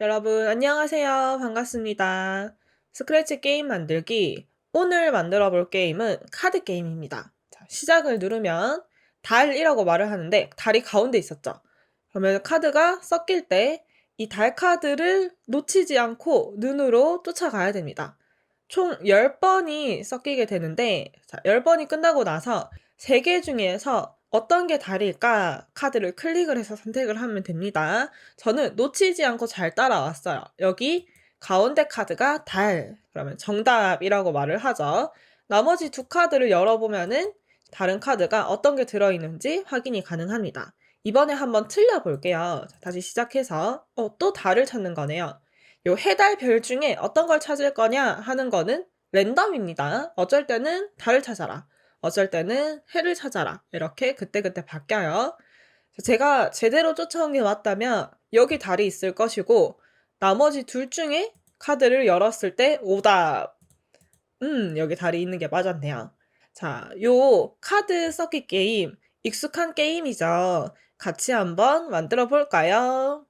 여러분, 안녕하세요. 반갑습니다. 스크래치 게임 만들기. 오늘 만들어 볼 게임은 카드 게임입니다. 자, 시작을 누르면 달이라고 말을 하는데 달이 가운데 있었죠. 그러면 카드가 섞일 때 이 달 카드를 놓치지 않고 눈으로 쫓아가야 됩니다. 총 10번이 섞이게 되는데 자, 10번이 끝나고 나서 3개 중에서 어떤 게 달일까 카드를 클릭을 해서 선택을 하면 됩니다. 저는 놓치지 않고 잘 따라왔어요. 여기 가운데 카드가 달. 그러면 정답이라고 말을 하죠. 나머지 두 카드를 열어보면은 다른 카드가 어떤 게 들어있는지 확인이 가능합니다. 이번에 한번 틀려볼게요. 자, 다시 시작해서 어, 또 달을 찾는 거네요. 요 해달 별 중에 어떤 걸 찾을 거냐 하는 거는 랜덤입니다. 어쩔 때는 달을 찾아라. 어쩔 때는 해를 찾아라. 이렇게 그때그때 바뀌어요. 제가 제대로 쫓아온 게 맞다면 여기 달이 있을 것이고 나머지 둘 중에 카드를 열었을 때 오답. 음, 여기 달이 있는 게 맞았네요. 자, 요 카드 섞기 게임 익숙한 게임이죠. 같이 한번 만들어 볼까요?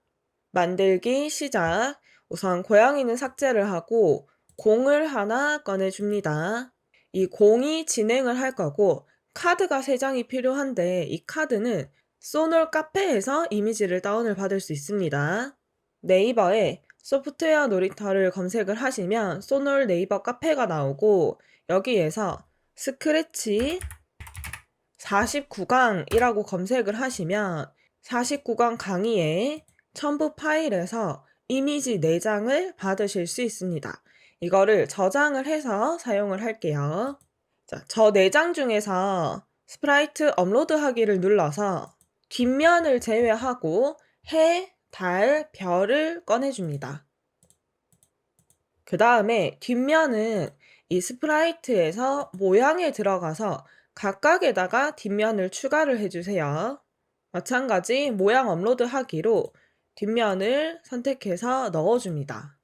만들기 시작. 우선 고양이는 삭제를 하고 공을 하나 꺼내 줍니다. 이 공이 진행을 할 거고 카드가 3장이 필요한데 이 카드는 소놀 카페에서 이미지를 다운을 받을 수 있습니다. 네이버에 소프트웨어 놀이터를 검색을 하시면 소놀 네이버 카페가 나오고 여기에서 스크래치 49강이라고 검색을 하시면 49강 강의에 첨부 파일에서 이미지 4장을 받으실 수 있습니다. 이거를 저장을 해서 사용을 할게요. 자, 저 4장 중에서 스프라이트 업로드 하기를 눌러서 뒷면을 제외하고 해, 달, 별을 꺼내줍니다. 그 다음에 뒷면은 이 스프라이트에서 모양에 들어가서 각각에다가 뒷면을 추가를 해주세요. 마찬가지 모양 업로드 하기로 뒷면을 선택해서 넣어줍니다.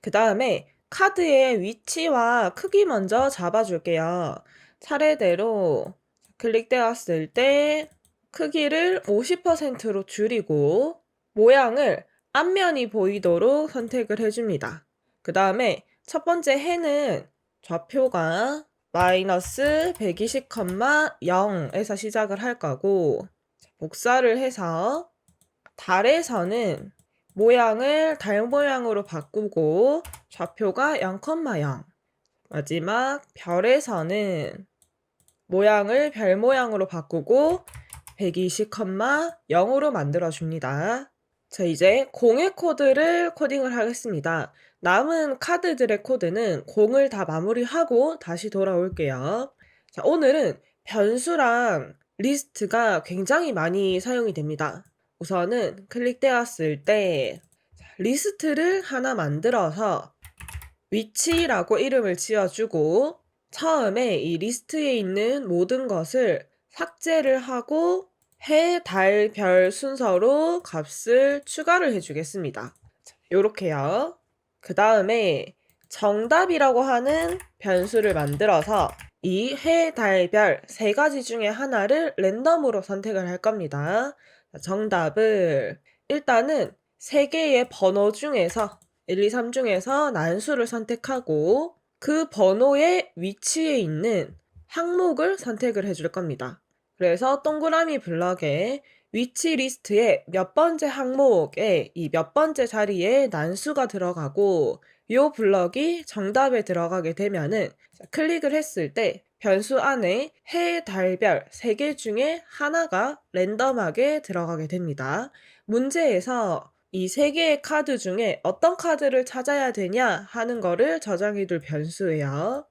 그 다음에 카드의 위치와 크기 먼저 잡아줄게요. 차례대로 클릭되었을 때 크기를 50%로 줄이고 모양을 앞면이 보이도록 선택을 해줍니다. 그 다음에 첫 번째 해는 좌표가 마이너스 120,0에서 시작을 할 거고 복사를 해서 달에서는 모양을 달 모양으로 바꾸고 좌표가 0,0 마지막 별에서는 모양을 별 모양으로 바꾸고 120,0으로 만들어 줍니다. 자, 이제 공의 코드를 코딩을 하겠습니다. 남은 카드들의 코드는 공을 다 마무리하고 다시 돌아올게요. 자, 오늘은 변수랑 리스트가 굉장히 많이 사용이 됩니다. 우선은 클릭되었을 때 리스트를 하나 만들어서 위치라고 이름을 지어주고 처음에 이 리스트에 있는 모든 것을 삭제를 하고 해, 달, 별 순서로 값을 추가를 해주겠습니다. 이렇게요. 그 다음에 정답이라고 하는 변수를 만들어서 이 해, 달, 별 세 가지 중에 하나를 랜덤으로 선택을 할 겁니다. 정답을 일단은 세 개의 번호 중에서 1, 2, 3 중에서 난수를 선택하고 그 번호의 위치에 있는 항목을 선택을 해줄 겁니다. 그래서 동그라미 블럭에 위치 리스트에 몇 번째 항목에 이 몇 번째 자리에 난수가 들어가고 이 블럭이 정답에 들어가게 되면은 클릭을 했을 때 변수 안에 해, 달, 별 3개 중에 하나가 랜덤하게 들어가게 됩니다. 문제에서 이 3개의 카드 중에 어떤 카드를 찾아야 되냐 하는 거를 저장해 둘 변수예요.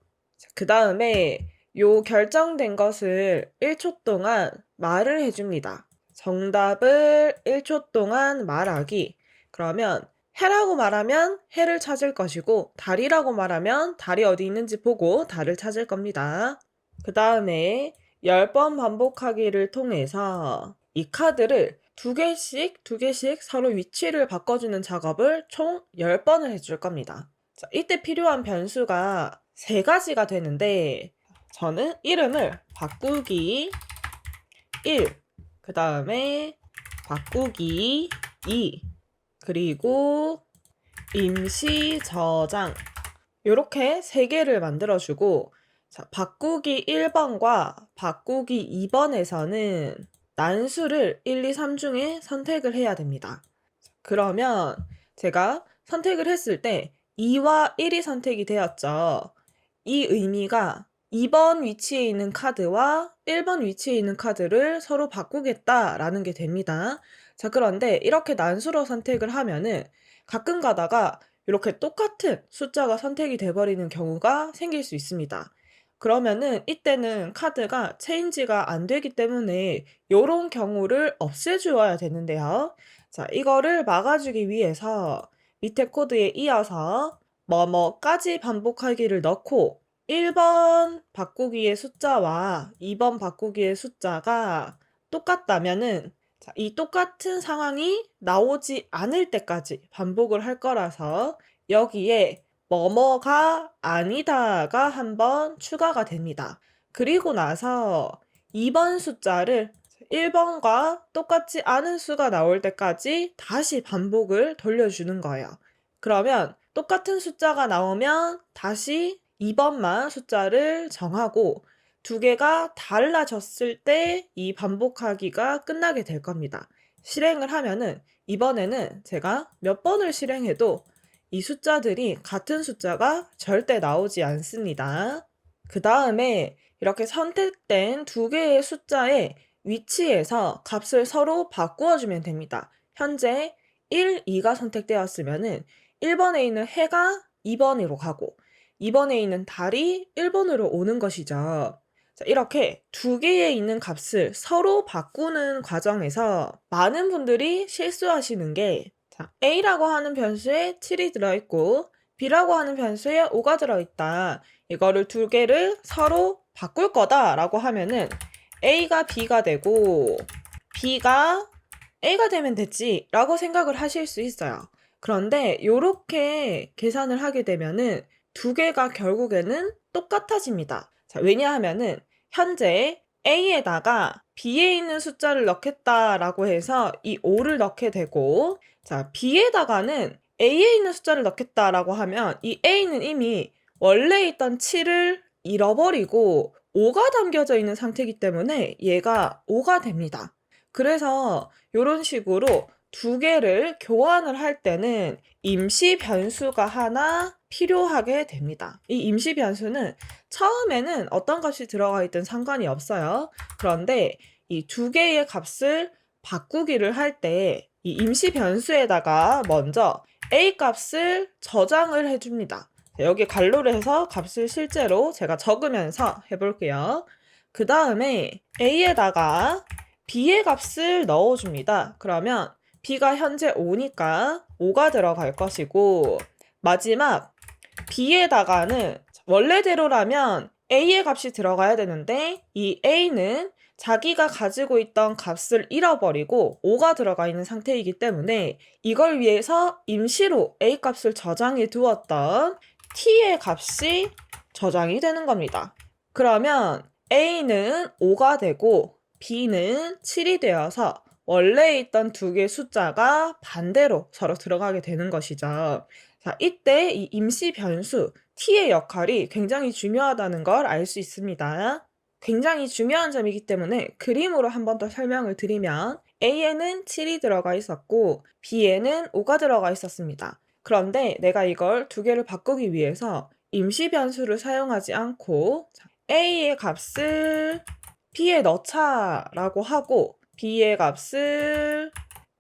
그 다음에 요 결정된 것을 1초 동안 말을 해줍니다. 정답을 1초 동안 말하기. 그러면 해라고 말하면 해를 찾을 것이고 달이라고 말하면 달이 어디 있는지 보고 달을 찾을 겁니다. 그 다음에 10번 반복하기를 통해서 이 카드를 두 개씩 두 개씩 서로 위치를 바꿔주는 작업을 총 10번을 해줄 겁니다. 자, 이때 필요한 변수가 세 가지가 되는데 저는 이름을 바꾸기 1, 그 다음에 바꾸기 2, 그리고 임시 저장 요렇게 세 개를 만들어 주고 자, 바꾸기 1번과 바꾸기 2번에서는 난수를 1, 2, 3 중에 선택을 해야 됩니다. 그러면 제가 선택을 했을 때 2와 1이 선택이 되었죠. 이 의미가 2번 위치에 있는 카드와 1번 위치에 있는 카드를 서로 바꾸겠다라는 게 됩니다. 자, 그런데 이렇게 난수로 선택을 하면은 가끔 가다가 이렇게 똑같은 숫자가 선택이 돼버리는 경우가 생길 수 있습니다. 그러면은 이때는 카드가 체인지가 안 되기 때문에 요런 경우를 없애주어야 되는데요. 자, 이거를 막아주기 위해서 밑에 코드에 이어서 뭐뭐까지 반복하기를 넣고 1 번 바꾸기의 숫자와 2 번 바꾸기의 숫자가 똑같다면은 자, 이 똑같은 상황이 나오지 않을 때까지 반복을 할 거라서 여기에 뭐뭐가 아니다가 한번 추가가 됩니다. 그리고 나서 2번 숫자를 1번과 똑같지 않은 수가 나올 때까지 다시 반복을 돌려주는 거예요. 그러면 똑같은 숫자가 나오면 다시 2번만 숫자를 정하고 두 개가 달라졌을 때 이 반복하기가 끝나게 될 겁니다. 실행을 하면은 이번에는 제가 몇 번을 실행해도 이 숫자들이 같은 숫자가 절대 나오지 않습니다. 그 다음에 이렇게 선택된 두 개의 숫자의 위치에서 값을 서로 바꾸어 주면 됩니다. 현재 1, 2가 선택되었으면은 1번에 있는 해가 2번으로 가고 2번에 있는 달이 1번으로 오는 것이죠. 자, 이렇게 두 개에 있는 값을 서로 바꾸는 과정에서 많은 분들이 실수하시는 게 자, A라고 하는 변수에 7이 들어있고 B라고 하는 변수에 5가 들어있다. 이거를 두 개를 서로 바꿀 거다라고 하면은 A가 B가 되고 B가 A가 되면 됐지 라고 생각을 하실 수 있어요. 그런데 이렇게 계산을 하게 되면은 두 개가 결국에는 똑같아집니다. 자, 왜냐하면은 현재 A에다가 B에 있는 숫자를 넣겠다라고 해서 이 5를 넣게 되고 자, B에다가는 A에 있는 숫자를 넣겠다라고 하면 이 A는 이미 원래 있던 7을 잃어버리고 5가 담겨져 있는 상태이기 때문에 얘가 5가 됩니다. 그래서 이런 식으로 두 개를 교환을 할 때는 임시 변수가 하나 필요하게 됩니다. 이 임시 변수는 처음에는 어떤 값이 들어가 있든 상관이 없어요. 그런데 이 두 개의 값을 바꾸기를 할 때 이 임시 변수에다가 먼저 a 값을 저장을 해줍니다. 여기 갈로를 해서 값을 실제로 제가 적으면서 해볼게요. 그 다음에 a에다가 b의 값을 넣어줍니다. 그러면 b가 현재 5니까 5가 들어갈 것이고 마지막 b에다가는 원래대로라면 a의 값이 들어가야 되는데 이 a는 자기가 가지고 있던 값을 잃어버리고 5가 들어가 있는 상태이기 때문에 이걸 위해서 임시로 a 값을 저장해 두었던 t의 값이 저장이 되는 겁니다. 그러면 a는 5가 되고 b는 7이 되어서 원래 있던 두 개의 숫자가 반대로 서로 들어가게 되는 것이죠. 자, 이때 이 임시 변수 t의 역할이 굉장히 중요하다는 걸 알 수 있습니다. 굉장히 중요한 점이기 때문에 그림으로 한 번 더 설명을 드리면 A에는 7이 들어가 있었고 B에는 5가 들어가 있었습니다. 그런데 내가 이걸 두 개를 바꾸기 위해서 임시 변수를 사용하지 않고 A의 값을 B에 넣자라고 하고 B의 값을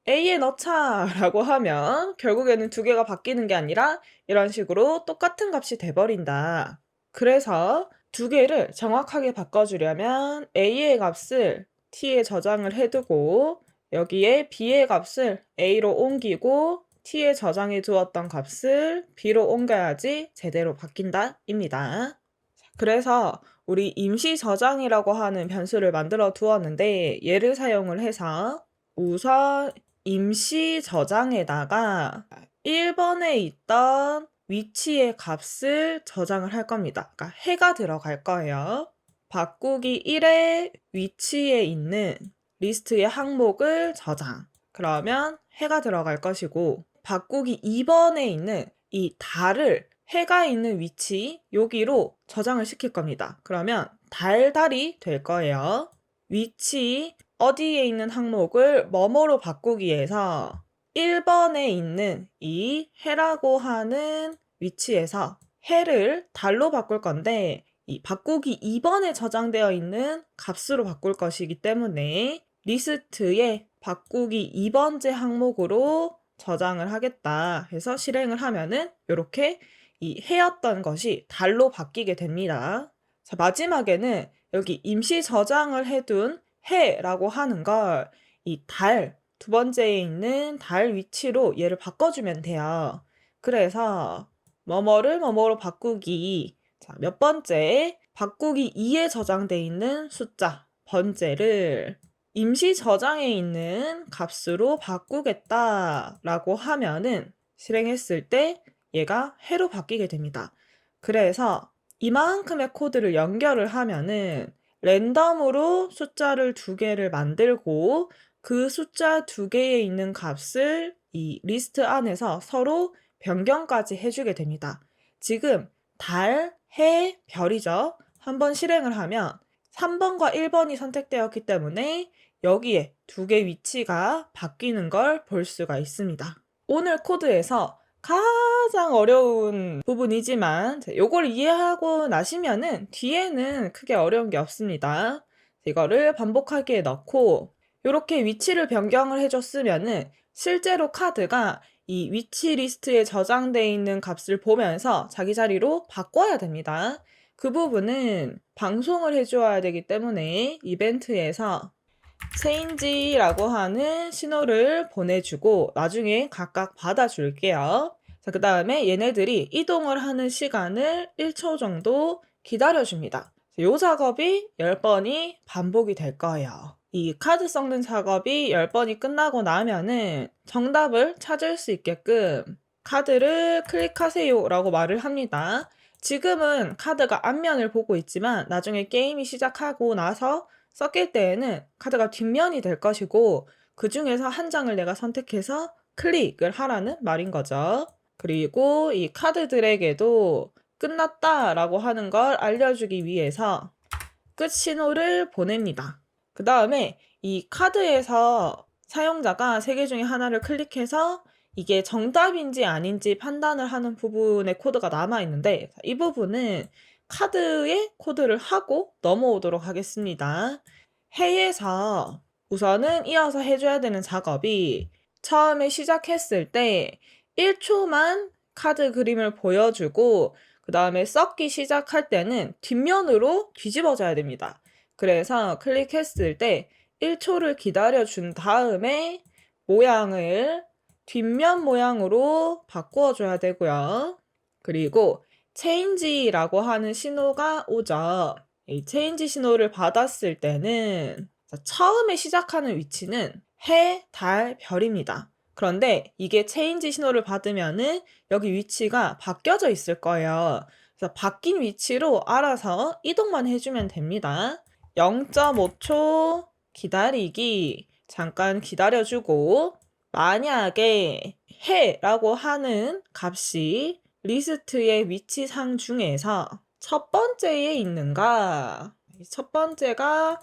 A에 넣자라고 하면 결국에는 두 개가 바뀌는 게 아니라 이런 식으로 똑같은 값이 돼버린다. 그래서 두 개를 정확하게 바꿔주려면 A의 값을 T에 저장을 해두고 여기에 B의 값을 A로 옮기고 T에 저장해 두었던 값을 B로 옮겨야지 제대로 바뀐다 입니다. 그래서 우리 임시 저장이라고 하는 변수를 만들어 두었는데 얘를 사용을 해서 우선 임시 저장에다가 1번에 있던 위치의 값을 저장을 할 겁니다. 그러니까 해가 들어갈 거예요. 바꾸기 1의 위치에 있는 리스트의 항목을 저장. 그러면 해가 들어갈 것이고 바꾸기 2번에 있는 이 달을 해가 있는 위치 여기로 저장을 시킬 겁니다. 그러면 달달이 될 거예요. 위치 어디에 있는 항목을 뭐뭐로 바꾸기 위해서 1번에 있는 이 해라고 하는 위치에서 해를 달로 바꿀 건데 이 바꾸기 2번에 저장되어 있는 값으로 바꿀 것이기 때문에 리스트에 바꾸기 2번째 항목으로 저장을 하겠다 해서 실행을 하면은 이렇게 이 해였던 것이 달로 바뀌게 됩니다. 자, 마지막에는 여기 임시 저장을 해둔 해라고 하는 걸 이 달, 두 번째에 있는 달 위치로 얘를 바꿔주면 돼요. 그래서 뭐뭐를 뭐뭐로 바꾸기. 자, 몇 번째? 바꾸기 2에 저장돼 있는 숫자, 번째를 임시 저장에 있는 값으로 바꾸겠다라고 하면은 실행했을 때 얘가 해로 바뀌게 됩니다. 그래서 이만큼의 코드를 연결을 하면은 랜덤으로 숫자를 두 개를 만들고 그 숫자 두 개에 있는 값을 이 리스트 안에서 서로 변경까지 해주게 됩니다. 지금 달, 해, 별이죠. 한번 실행을 하면 3번과 1번이 선택되었기 때문에 여기에 두 개 위치가 바뀌는 걸 볼 수가 있습니다. 오늘 코드에서 가장 어려운 부분이지만 이걸 이해하고 나시면은 뒤에는 크게 어려운 게 없습니다. 이거를 반복하기에 넣고 이렇게 위치를 변경을 해줬으면은 실제로 카드가 이 위치 리스트에 저장되어 있는 값을 보면서 자기 자리로 바꿔야 됩니다. 그 부분은 방송을 해줘야 되기 때문에 이벤트에서 change라고 하는 신호를 보내주고 나중에 각각 받아줄게요. 자, 그 다음에 얘네들이 이동을 하는 시간을 1초 정도 기다려줍니다. 이 작업이 10번이 반복이 될 거예요. 이 카드 섞는 작업이 10번이 끝나고 나면은 정답을 찾을 수 있게끔 카드를 클릭하세요 라고 말을 합니다. 지금은 카드가 앞면을 보고 있지만 나중에 게임이 시작하고 나서 섞일 때에는 카드가 뒷면이 될 것이고 그 중에서 한 장을 내가 선택해서 클릭을 하라는 말인 거죠. 그리고 이 카드들에게도 끝났다라고 하는 걸 알려주기 위해서 끝 신호를 보냅니다. 그 다음에 이 카드에서 사용자가 세 개 중에 하나를 클릭해서 이게 정답인지 아닌지 판단을 하는 부분의 코드가 남아 있는데 이 부분은 카드에 코드를 하고 넘어오도록 하겠습니다. 해에서 우선은 이어서 해줘야 되는 작업이 처음에 시작했을 때 1초만 카드 그림을 보여주고 그 다음에 썩기 시작할 때는 뒷면으로 뒤집어져야 됩니다. 그래서 클릭했을 때 1초를 기다려 준 다음에 모양을 뒷면 모양으로 바꾸어 줘야 되고요. 그리고 change라고 하는 신호가 오죠. 이 change 신호를 받았을 때는 처음에 시작하는 위치는 해, 달, 별입니다. 그런데 이게 change 신호를 받으면은 여기 위치가 바뀌어져 있을 거예요. 그래서 바뀐 위치로 알아서 이동만 해주면 됩니다. 0.5초 기다리기 잠깐 기다려주고 만약에 해라고 하는 값이 리스트의 위치상 중에서 첫 번째에 있는가? 첫 번째가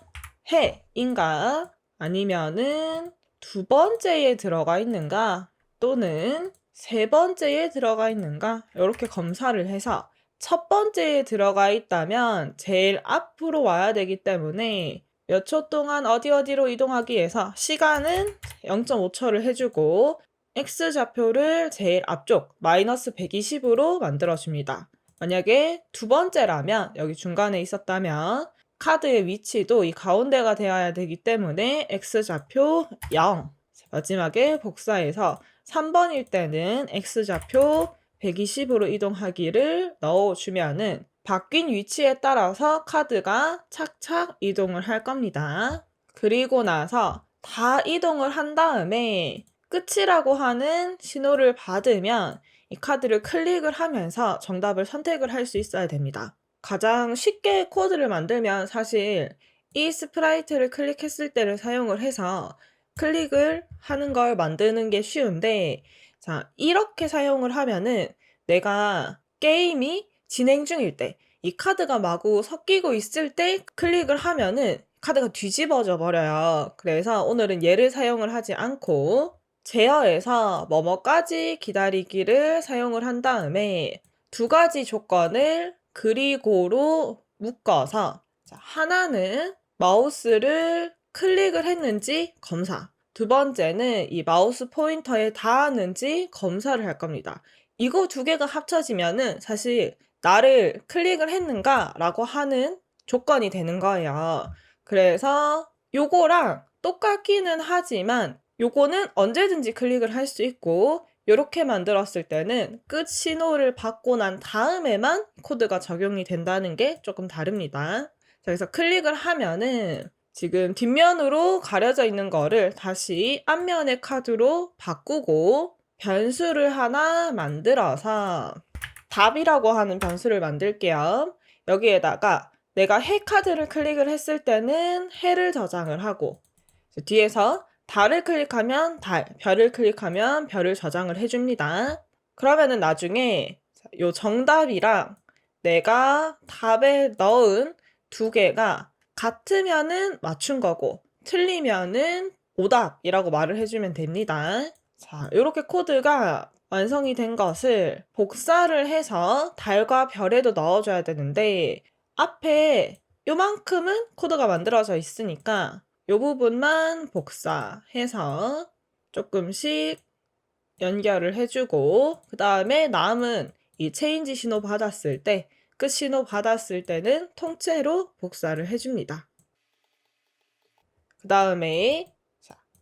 해인가? 아니면은 두 번째에 들어가 있는가? 또는 세 번째에 들어가 있는가? 이렇게 검사를 해서 첫 번째에 들어가 있다면 제일 앞으로 와야 되기 때문에 몇 초 동안 어디 어디로 이동하기 위해서 시간은 0.5초를 해주고 X좌표를 제일 앞쪽 마이너스 120으로 만들어줍니다. 만약에 두 번째라면 여기 중간에 있었다면 카드의 위치도 이 가운데가 되어야 되기 때문에 X좌표 0 마지막에 복사해서 3번일 때는 X좌표 120으로 이동하기를 넣어주면은 바뀐 위치에 따라서 카드가 착착 이동을 할 겁니다. 그리고 나서 다 이동을 한 다음에 끝이라고 하는 신호를 받으면 이 카드를 클릭을 하면서 정답을 선택을 할 수 있어야 됩니다. 가장 쉽게 코드를 만들면 사실 이 스프라이트를 클릭했을 때를 사용을 해서 클릭을 하는 걸 만드는 게 쉬운데 자, 이렇게 사용을 하면은 내가 게임이 진행 중일 때, 이 카드가 마구 섞이고 있을 때 클릭을 하면은 카드가 뒤집어져 버려요. 그래서 오늘은 얘를 사용을 하지 않고 제어에서 뭐뭐까지 기다리기를 사용을 한 다음에 두 가지 조건을 그리고로 묶어서 자, 하나는 마우스를 클릭을 했는지 검사. 두 번째는 이 마우스 포인터에 닿았는지 검사를 할 겁니다. 이거 두 개가 합쳐지면은 사실 나를 클릭을 했는가라고 하는 조건이 되는 거예요. 그래서 요거랑 똑같기는 하지만 요거는 언제든지 클릭을 할 수 있고 요렇게 만들었을 때는 끝 신호를 받고 난 다음에만 코드가 적용이 된다는 게 조금 다릅니다. 자, 그래서 클릭을 하면은 지금 뒷면으로 가려져 있는 거를 다시 앞면의 카드로 바꾸고 변수를 하나 만들어서 답이라고 하는 변수를 만들게요. 여기에다가 내가 해 카드를 클릭을 했을 때는 해를 저장을 하고 뒤에서 달을 클릭하면 달, 별을 클릭하면 별을 저장을 해줍니다. 그러면은 나중에 요 정답이랑 내가 답에 넣은 두 개가 같으면은 맞춘 거고 틀리면은 오답이라고 말을 해주면 됩니다. 자, 이렇게 코드가 완성이 된 것을 복사를 해서 달과 별에도 넣어줘야 되는데 앞에 요만큼은 코드가 만들어져 있으니까 요 부분만 복사해서 조금씩 연결을 해주고 그 다음에 남은 이 체인지 신호 받았을 때 끝 신호 받았을 때는 통째로 복사를 해줍니다. 그 다음에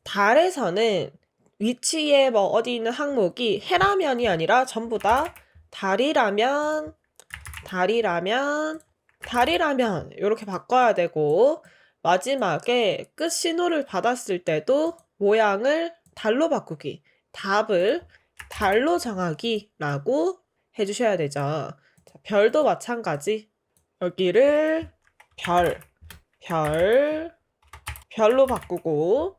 달에서는 위치에 뭐 어디 있는 항목이 해라면이 아니라 전부 다 달이라면 달이라면 달이라면 이렇게 바꿔야 되고 마지막에 끝 신호를 받았을 때도 모양을 달로 바꾸기 답을 달로 정하기라고 해주셔야 되죠. 자, 별도 마찬가지 여기를 별, 별, 별로 바꾸고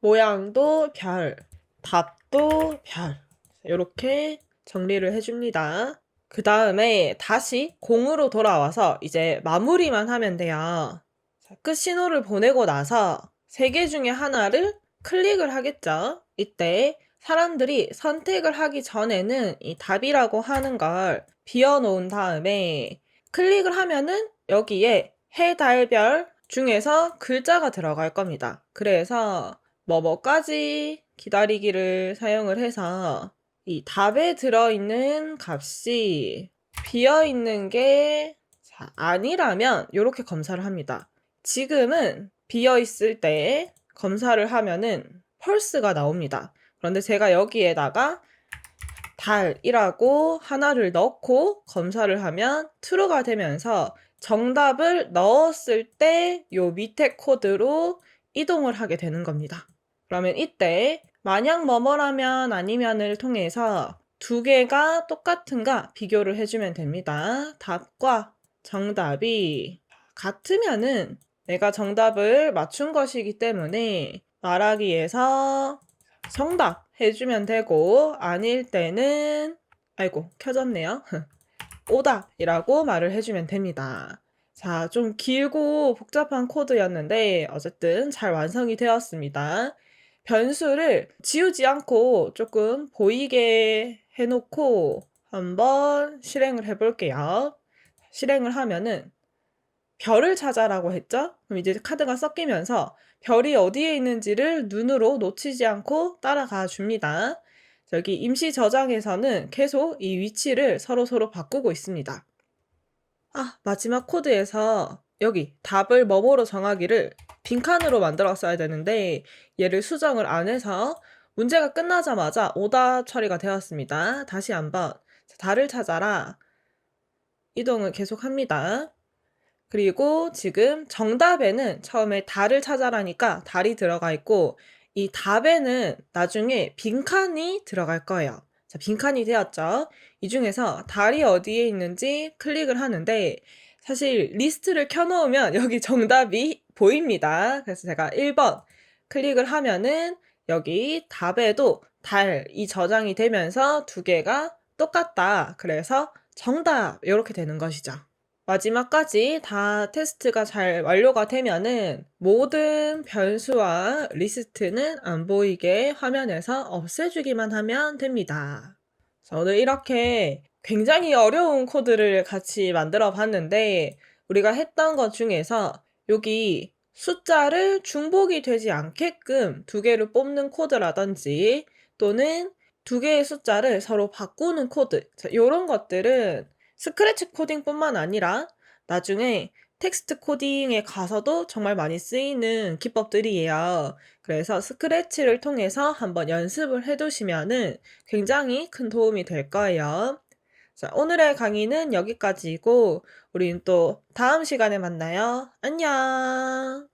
모양도 별, 답도 별 이렇게 정리를 해줍니다. 그 다음에 다시 공으로 돌아와서 이제 마무리만 하면 돼요. 자, 끝 신호를 보내고 나서 세 개 중에 하나를 클릭을 하겠죠. 이때 사람들이 선택을 하기 전에는 이 답이라고 하는 걸 비워놓은 다음에 클릭을 하면은 여기에 해, 달, 별 중에서 글자가 들어갈 겁니다. 그래서 뭐뭐까지 기다리기를 사용을 해서 이 답에 들어있는 값이 비어있는 게 아니라면 이렇게 검사를 합니다. 지금은 비어 있을 때 검사를 하면은 펄스가 나옵니다. 그런데 제가 여기에다가 달이라고 하나를 넣고 검사를 하면 true가 되면서 정답을 넣었을 때 요 밑에 코드로 이동을 하게 되는 겁니다. 그러면 이때 만약 뭐뭐라면 아니면을 통해서 두 개가 똑같은가 비교를 해주면 됩니다. 답과 정답이 같으면은 내가 정답을 맞춘 것이기 때문에 말하기에서 정답 해주면 되고 아닐 때는 아이고 켜졌네요. 오답이라고 말을 해주면 됩니다. 자, 좀 길고 복잡한 코드였는데 어쨌든 잘 완성이 되었습니다. 변수를 지우지 않고 조금 보이게 해놓고 한번 실행을 해볼게요. 실행을 하면은 별을 찾아라고 했죠? 그럼 이제 카드가 섞이면서 별이 어디에 있는지를 눈으로 놓치지 않고 따라가 줍니다. 여기 임시 저장에서는 계속 이 위치를 서로 서로 바꾸고 있습니다. 아, 마지막 코드에서 여기 답을 뭐뭐로 정하기를 빈칸으로 만들었어야 되는데 얘를 수정을 안 해서 문제가 끝나자마자 오답 처리가 되었습니다. 다시 한번 달을 찾아라 이동을 계속합니다. 그리고 지금 정답에는 처음에 달을 찾아라니까 달이 들어가 있고 이 답에는 나중에 빈칸이 들어갈 거예요. 자, 빈칸이 되었죠. 이 중에서 달이 어디에 있는지 클릭을 하는데 사실 리스트를 켜놓으면 여기 정답이 보입니다. 그래서 제가 1번 클릭을 하면은 여기 답에도 달이 저장이 되면서 두 개가 똑같다. 그래서 정답 이렇게 되는 것이죠. 마지막까지 다 테스트가 잘 완료가 되면은 모든 변수와 리스트는 안 보이게 화면에서 없애주기만 하면 됩니다. 자, 오늘 이렇게 굉장히 어려운 코드를 같이 만들어 봤는데 우리가 했던 것 중에서 여기 숫자를 중복이 되지 않게끔 두 개를 뽑는 코드라든지 또는 두 개의 숫자를 서로 바꾸는 코드 자, 이런 것들은 스크래치 코딩뿐만 아니라 나중에 텍스트 코딩에 가서도 정말 많이 쓰이는 기법들이에요. 그래서 스크래치를 통해서 한번 연습을 해두시면은 굉장히 큰 도움이 될 거예요. 자, 오늘의 강의는 여기까지이고, 우린 또 다음 시간에 만나요. 안녕!